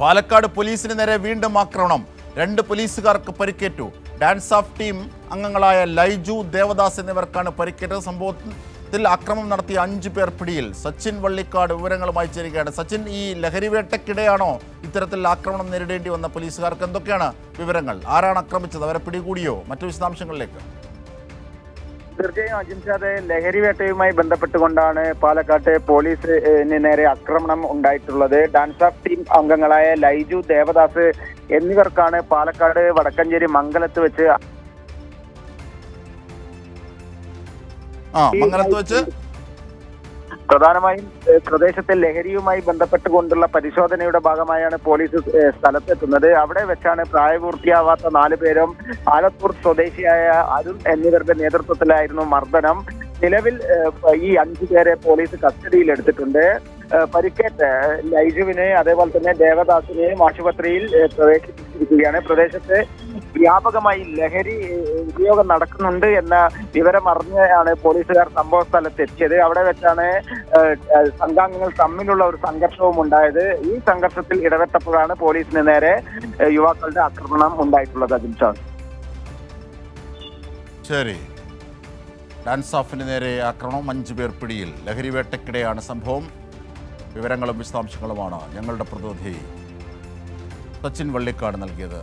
പാലക്കാട് പോലീസിന് നേരെ വീണ്ടും ആക്രമണം. രണ്ട് പോലീസുകാർക്ക് പരിക്കേറ്റു. ഡാൻസ് ഓഫ് ടീം അംഗങ്ങളായ ലൈജു ദേവദാസ് എന്നിവർക്കാണ് പരിക്കേറ്റ സംഭവത്തിൽ ആക്രമണം നടത്തിയ അഞ്ച് പേർ പിടിയിൽ. സച്ചിൻ വള്ളിക്കാട് വിവരങ്ങളുമായി ചേരുകയാണ്. സച്ചിൻ ഈ ലഹരിവേട്ടക്കിടെയാണോ ഇത്തരത്തിൽ ആക്രമണം നേരിടേണ്ടി വന്ന പോലീസുകാർക്ക്? എന്തൊക്കെയാണ് വിവരങ്ങൾ? ആരാണ് ആക്രമിച്ചത്? അവരെ പിടികൂടിയോ? മറ്റു വിശദാംശങ്ങളിലേക്ക്. തീർച്ചയായും അജിംഷാദ് ലഹരി വേട്ടയുമായി ബന്ധപ്പെട്ടുകൊണ്ടാണ് പാലക്കാട്ട് പോലീസിന് നേരെ ആക്രമണം ഉണ്ടായിട്ടുള്ളത്. ഡാൻസ് ഓഫ് ടീം അംഗങ്ങളായ ലൈജു ദേവദാസ് എന്നിവർക്കാണ് പാലക്കാട് വടക്കഞ്ചേരി മംഗലത്ത് വെച്ച് ആ മംഗലത്ത് വെച്ച് പ്രധാനമായും പ്രദേശത്തെ ലഹരിയുമായി ബന്ധപ്പെട്ടുകൊണ്ടുള്ള പരിശോധനയുടെ ഭാഗമായാണ് പോലീസ് സ്ഥലത്തെത്തുന്നത്. അവിടെ വെച്ചാണ് പ്രായപൂർത്തിയാവാത്ത നാല് പേരും ആലത്തൂർ സ്വദേശിയായ അരുൺ എന്നിവരുടെ നേതൃത്വത്തിലായിരുന്നു മർദ്ദനം. നിലവിൽ ഈ അഞ്ചു പേരെ പോലീസ് കസ്റ്റഡിയിൽ എടുത്തിട്ടുണ്ട് പരിക്കേറ്റ ലൈജുവിനെ അതേപോലെ തന്നെ ദേവദാസിനെയും ആശുപത്രിയിൽ പ്രവേശിപ്പിച്ചിരിക്കുകയാണ്. പ്രദേശത്ത് വ്യാപകമായി ലഹരി ഉപയോഗം നടക്കുന്നുണ്ട് എന്ന വിവരം അറിഞ്ഞാണ് പോലീസുകാർ സംഭവ സ്ഥലത്ത് എത്തിയത്. അവിടെ വെച്ചാണ് സംഘാംഗങ്ങൾ തമ്മിലുള്ള ഒരു സംഘർഷവും ഉണ്ടായത്. ഈ സംഘർഷത്തിൽ ഇടപെട്ടപ്പോഴാണ് പോലീസിന് നേരെ യുവാക്കളുടെ ആക്രമണം ഉണ്ടായിട്ടുള്ളത് അജിംഷാ ശരി. ഡാൻസ് ഓഫിന് നേരെ ആക്രമണം. അഞ്ചു പേർ പിടിയിൽ. ലഹരിവേട്ടക്കിടെയാണ് സംഭവം. വിവരങ്ങളും വിശദാംശങ്ങളുമാണ് ഞങ്ങളുടെ പ്രതിനിധി സച്ചിൻ വള്ളിക്കാട് നൽകിയത്.